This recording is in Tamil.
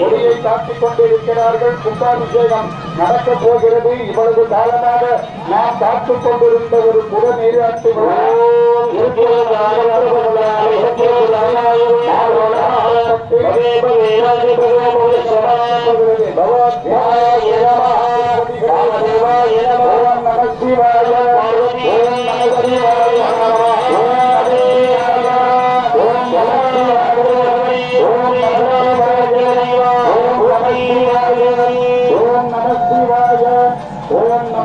கொடியை தாக்கிக் கொண்டிருக்கிறார்கள். கும்பாபிஷேகம் நடக்க போகிறது. இவ்வளவு காலமாக நாம் காத்துக் கொண்டிருந்த ஒரு புற நீராட்டு பகவான் நம சிவாய